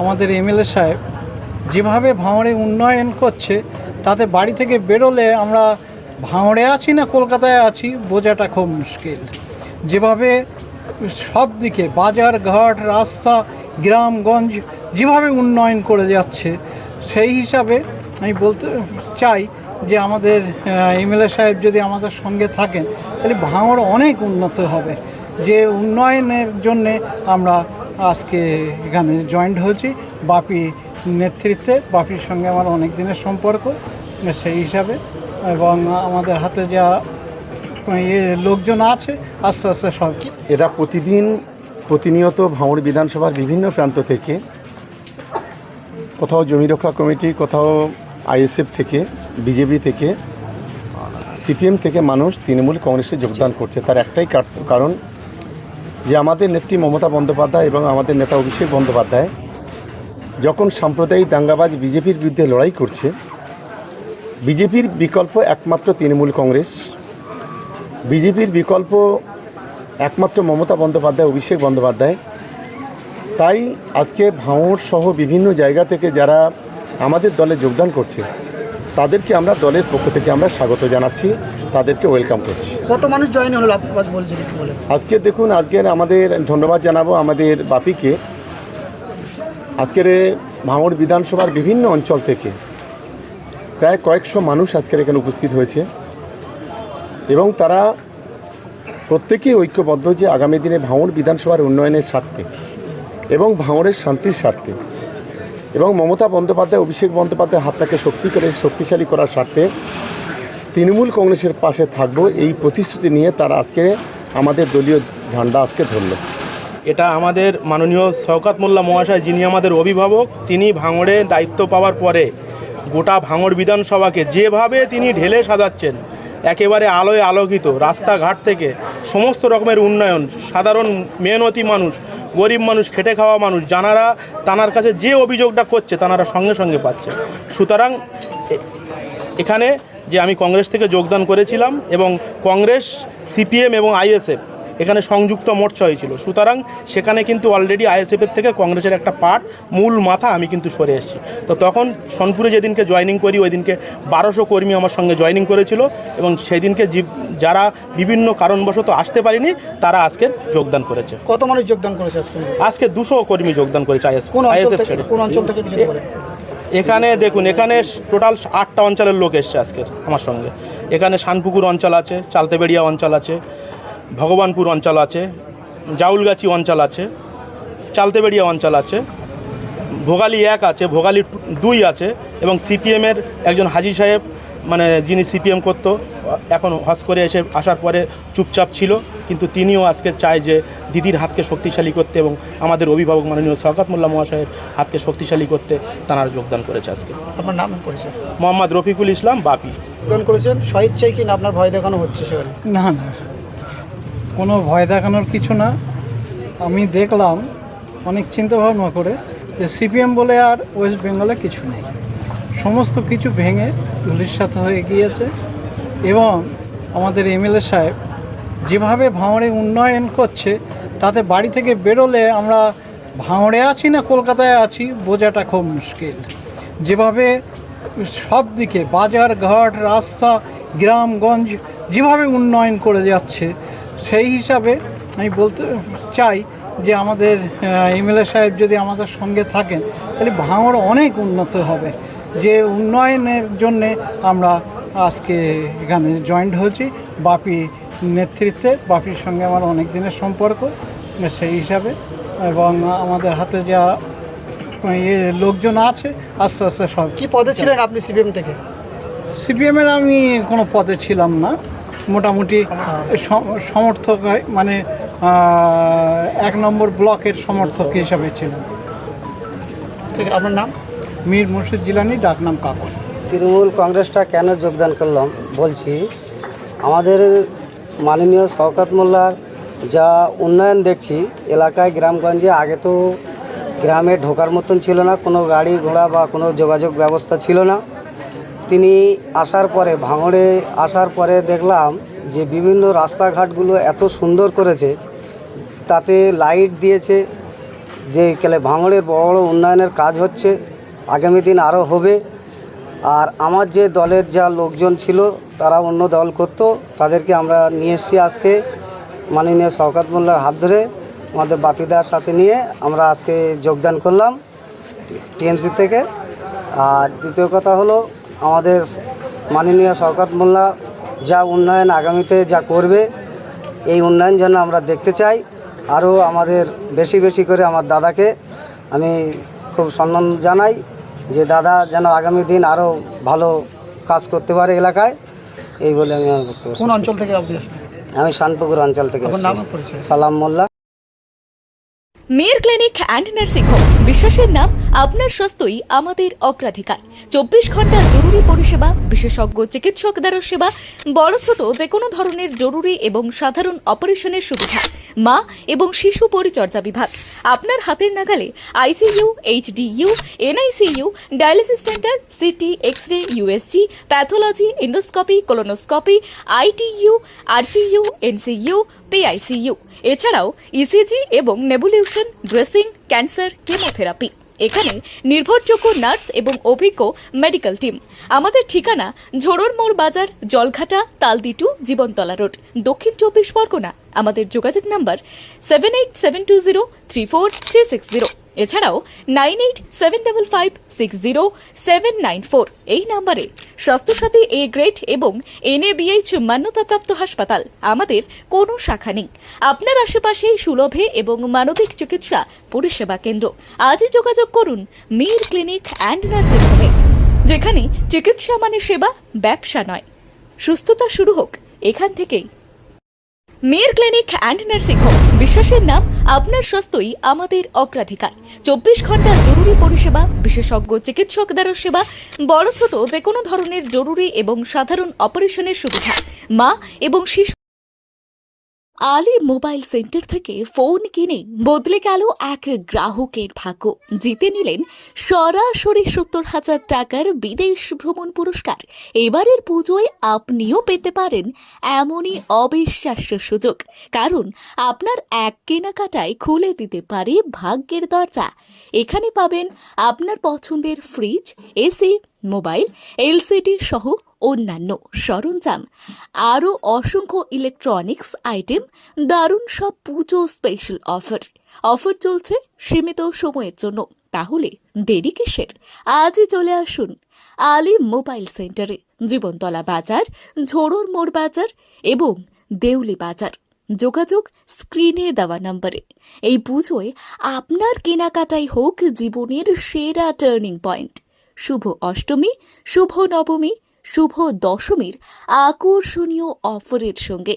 আমাদের এমএলএ সাহেব যেভাবে ভাঙড়ে উন্নয়ন করছে, তাতে বাড়ি থেকে বেরোলে আমরা ভাঙড়ে আছি না কলকাতায় আছি, বোঝাটা খুব মুশকিল। যেভাবে সব দিকে বাজার ঘাট, রাস্তা, গ্রামগঞ্জ যেভাবে উন্নয়ন করে যাচ্ছে, সেই হিসাবে আমি বলতে চাই যে আমাদের এমএলএ সাহেব যদি আমাদের সঙ্গে থাকেন, তাহলে ভাঙড় অনেক উন্নত হবে। যে উন্নয়নের জন্যে আমরা আজকে এখানে জয়েন্ট হয়েছি। বাপি নেতৃত্বে, বাপির সঙ্গে আমার অনেক দিনের সম্পর্ক, সেই হিসাবে। এবং আমাদের হাতে যা ইয়ে লোকজন আছে, আস্তে আস্তে সব। এরা প্রতিদিন প্রতিনিয়ত ভাঙড় বিধানসভার বিভিন্ন প্রান্ত থেকে, কোথাও জমি রক্ষা কমিটি, কোথাও আইএসএফ থেকে, বিজেপি থেকে, সিপিএম থেকে মানুষ তৃণমূল কংগ্রেসে যোগদান করছে। তার একটাই কার- কারণ যে আমাদের নেত্রী মমতা বন্দ্যোপাধ্যায় এবং আমাদের নেতা অভিষেক বন্দ্যোপাধ্যায় যখন সাম্প্রদায়িক দাঙ্গাবাজ বিজেপির বিরুদ্ধে লড়াই করছে, বিজেপির বিকল্প একমাত্র তৃণমূল কংগ্রেস, বিজেপির বিকল্প একমাত্র মমতা বন্দ্যোপাধ্যায়, অভিষেক বন্দ্যোপাধ্যায়। তাই আজকে ভাঙড় সহ বিভিন্ন জায়গা থেকে যারা আমাদের দলে যোগদান করছে, তাদেরকে আমরা দলের পক্ষ থেকে আমরা স্বাগত জানাচ্ছি। তাদেরকে ওয়েলকাম করছি। কত মানুষ জয়েন হলো আজকে দেখুন আজকের আমাদের ধন্যবাদ জানাব আমাদের বাপিকে। আজকের ভাঙড় বিধানসভার বিভিন্ন অঞ্চল থেকে প্রায় কয়েকশো মানুষ আজকের এখানে উপস্থিত হয়েছে। এবং তারা প্রত্যেকেই ঐক্যবদ্ধ যে আগামী দিনে ভাঙড় বিধানসভার উন্নয়নের স্বার্থে এবং ভাঙড়ের শান্তির স্বার্থে এবং মমতা বন্দ্যোপাধ্যায় অভিষেক বন্দ্যোপাধ্যায়ের হাতটাকে শক্তি করে শক্তিশালী করার স্বার্থে তৃণমূল কংগ্রেসের পাশে থাকব, এই প্রতিশ্রুতি নিয়ে তারা আজকে আমাদের দলীয় ঝান্ডা আজকে ধরল। এটা আমাদের মাননীয় শওকাত মোল্লা মহাশয়, যিনি আমাদের অভিভাবক, তিনি ভাঙড়ে দায়িত্ব পাওয়ার পরে গোটা ভাঙড় বিধানসভাকে যেভাবে তিনি ঢেলে সাজাচ্ছেন, একেবারে আলোয় আলোকিত, রাস্তাঘাট থেকে সমস্ত রকমের উন্নয়ন, সাধারণ মেহনতি মানুষ, গরিব মানুষ, খেটে খাওয়া মানুষ জানারা তানার কাছে যে অভিযোগটা করছে, তানারা সঙ্গে সঙ্গে পাচ্ছে। সুতরাং এখানে যে আমি কংগ্রেস থেকে যোগদান করেছিলাম এবং কংগ্রেস সিপিএম এবং আইএসএফ এখানে সংযুক্ত মোর্চা হয়েছিল সুতরাং সেখানে কিন্তু অলরেডি আইএসএফের থেকে কংগ্রেসের একটা পার্ট মূল মাথা আমি কিন্তু সরে এসেছি। তো তখন সোনপুরে যেদিনকে জয়েনিং করি ওই দিনকে বারোশো কর্মী আমার সঙ্গে জয়েনিং করেছিল এবং সেদিনকে যারা বিভিন্ন কারণবশত আসতে পারেনি তারা আজকে যোগদান করেছে। কত মানুষ যোগদান করেছে আজকে? আজকে দুশো কর্মী যোগদান করেছে আইএসএফ। কোন অঞ্চল আইএসএফ থেকে এখানে দেখুন, এখানে টোটাল আটটা অঞ্চলের লোক এসছে আজকের আমার সঙ্গে। এখানে শানপুকুর অঞ্চল আছে, চালতেবেড়িয়া অঞ্চল আছে, ভগবানপুর অঞ্চল আছে, জাউলগাছি অঞ্চল আছে, চালতেবেড়িয়া অঞ্চল আছে, ভোগালী এক আছে, ভোগালী দুই আছে, এবং সিপিএমের একজন হাজি সাহেব মানে যিনি সিপিএম করতো, এখন হস করে এসে আসার পরে চুপচাপ ছিল। কিন্তু তিনিও আজকে চায় যে দিদির হাতকে শক্তিশালী করতে এবং আমাদের অভিভাবক মাননীয় শওকাত মোল্লা মহাশয়ের হাতকে শক্তিশালী করতে তারা যোগদান করেছে আজকে। আপনার নাম পরিচয় মোহাম্মদ রফিকুল ইসলাম বাপি। যোগদান করেছেন? স্বইচ্ছায় কি না আপনার ভয় দেখানো হচ্ছে সেখানে? না না। কোনো ভয় দেখানোর কিছু না। আমি দেখলাম অনেক চিন্তা ভাবনা করে যে সিপিএম বলে আর ওয়েস্ট বেঙ্গলে কিছু নেই। সমস্ত কিছু ভেঙে ধূলিসাৎ হয়ে গিয়েছে এবং আমাদের এমএলএ সাহেব যেভাবে ভাঙড়ে উন্নয়ন করছে, তাতে বাড়ি থেকে বেরোলে আমরা ভাঙড়ে আছি না কলকাতায় আছি, বোঝাটা খুব মুশকিল। যেভাবে সব দিকে বাজার ঘাট, রাস্তা, গ্রামগঞ্জ যেভাবে উন্নয়ন করে যাচ্ছে, সেই হিসাবে আমি বলতে চাই যে আমাদের এমএলএ সাহেব যদি আমাদের সঙ্গে থাকেন, তাহলে ভাঙড় অনেক উন্নত হবে। যে উন্নয়নের জন্যে আমরা আজকে এখানে জয়েন্ট হয়েছি, বাপি নেতৃত্বে বাপির সঙ্গে আমার অনেক দিনের সম্পর্ক সেই হিসাবে। এবং আমাদের হাতে যা ইয়ে লোকজন আছে আস্তে আস্তে সব কি পদে ছিলেন আপনি সিপিএম থেকে? সিপিএমের আমি কোনো পদে ছিলাম না। মোটামুটি সম- সমর্থক মানে এক নম্বর ব্লকের সমর্থক হিসাবে ছিলাম। ঠিক আপনার নাম? মীর মুর্শিদ জিলানি ডাকনাম কাকর তৃণমূল কংগ্রেসটা কেন যোগদান করলাম? বলছি আমাদের মাননীয় শওকত মোল্লার যা উন্নয়ন দেখছি, এলাকায় গ্রামগঞ্জে আগে তো গ্রামে ঢোকার মতন ছিল না, কোনো গাড়ি ঘোড়া বা কোনো যোগাযোগ ব্যবস্থা ছিল না। তিনি আসার পরে, ভাঙড়ে আসার পরে দেখলাম যে বিভিন্ন রাস্তাঘাটগুলো এত সুন্দর করেছে, তাতে লাইট দিয়েছে, যে কেলে ভাঙড়ের বড় উন্নয়নের কাজ হচ্ছে, আগামী দিন আরও হবে। আর আমার যে দলের যা লোকজন ছিল, তারা অন্য দল করতো। তাদেরকে আমরা নিয়ে এসেছি আজকে মাননীয় শওকাত মোল্লার হাত ধরে। আমাদের বাপিদার সাথে নিয়ে আমরা আজকে যোগদান করলাম টিএমসি থেকে। আর দ্বিতীয় কথা হলো, আমাদের মাননীয় শওকাত মোল্লা যা উন্নয়ন আগামীতে যা করবে, এই উন্নয়ন যেন আমরা দেখতে চাই। আরও আমাদের বেশি বেশি করে আমার দাদাকে আমি খুব সম্মান জানাই। যে দাদা যেন আগামী দিন আরও ভালো কাজ করতে পারে এলাকায় এই বলে আমি আমার বক্তব্য কোন অঞ্চল থেকে আপনি আসলেন? আমি শানপুকুর অঞ্চল থেকে আপনার নাম ও পরিচয়? সালাম মোল্লা। মেয়ের ক্লিনিক অ্যান্ড নার্সিং হোম বিশ্বাসের নাম আপনার স্বাস্থ্যই আমাদের অগ্রাধিকার। চব্বিশ ঘণ্টা জরুরি পরিষেবা, বিশেষজ্ঞ চিকিৎসক দ্বারা সেবা, বড় ছোট যে কোনো ধরনের জরুরি এবং সাধারণ অপারেশনের সুবিধা, মা এবং শিশু পরিচর্যা বিভাগ। আপনার হাতের নাগালে ICU, HDU, NICU, dialysis centre, CT X ray USG, pathology, endoscopy, colonoscopy, ITU, RCU, NCU, PICU. এছাড়াও ইসিজি এবং নেবুলিউশন ড্রেসিং ক্যান্সার কেমোথেরাপি এখানে নির্ভরযোগ্য নার্স এবং অভিজ্ঞ মেডিকেল টিম আমাদের ঠিকানা ঝোড়র মোড় বাজার, জলঘাটা, তালদিটু, জীবনতলা রোড। দক্ষিণ চব্বিশ পরগনা। আমাদের যোগাযোগ number seven eight seven two zero three four three six zero এছাড়াও nine eight seven double five six zero seven nine four এই নাম্বারে স্বাস্থ্যসাথী এ গ্রেড এবং এনএবিএইচ মান্যতাপ্রাপ্ত হাসপাতাল আমাদের কোনো শাখা নেই। আপনার আশেপাশে সুলভে এবং মানবিক চিকিৎসা পরিষেবা কেন্দ্র। আজই যোগাযোগ করুন মীর ক্লিনিক অ্যান্ড নার্সিং হোমে, যেখানে চিকিৎসা মানে সেবা, ব্যবসা নয়। সুস্থতা শুরু হোক। এখান থেকেই মেয়ের ক্লিনিক অ্যান্ড নার্সিং হোম বিশ্বাসের নাম আপনার স্বাস্থ্যই, আমাদের অগ্রাধিকার। চব্বিশ ঘণ্টা জরুরি পরিষেবা, বিশেষজ্ঞ চিকিৎসক দ্বারা সেবা, বড় ছোট যে কোনো ধরনের জরুরি এবং সাধারণ অপারেশনের সুবিধা। মা এবং শিশু আলী মোবাইল সেন্টার থেকে ফোন কিনে বদলে গেল এক গ্রাহকের ভাগ্য। জিতে নিলেন সরাসরি সত্তর হাজার টাকার বিদেশ ভ্রমণ পুরস্কার। এবারের পুজোয় আপনিও পেতে পারেন এমনই অবিশ্বাস্য সুযোগ। কারণ আপনার এক কেনাকাটায় খুলে দিতে পারে ভাগ্যের দরজা। এখানে পাবেন আপনার পছন্দের ফ্রিজ এসি মোবাইল, এলসিডি সহ অন্যান্য সরঞ্জাম, আরও অসংখ্য ইলেকট্রনিক্স আইটেম, দারুণ সব পুজো স্পেশাল অফার। অফার চলছে সীমিত সময়ের জন্য। তাহলে দেরি কিসের? আজই চলে আসুন আলী মোবাইল সেন্টারে, জীবনতলা বাজার, ঝোড়োর মোড় বাজার এবং দেউলি বাজার। যোগাযোগ স্ক্রিনে দেওয়া নম্বরে। এই পুজোয় আপনার কেনাকাটাই হোক জীবনের সেরা টার্নিং পয়েন্ট। শুভ অষ্টমী শুভ নবমী শুভ দশমীর আকর্ষণীয় অফারের সঙ্গে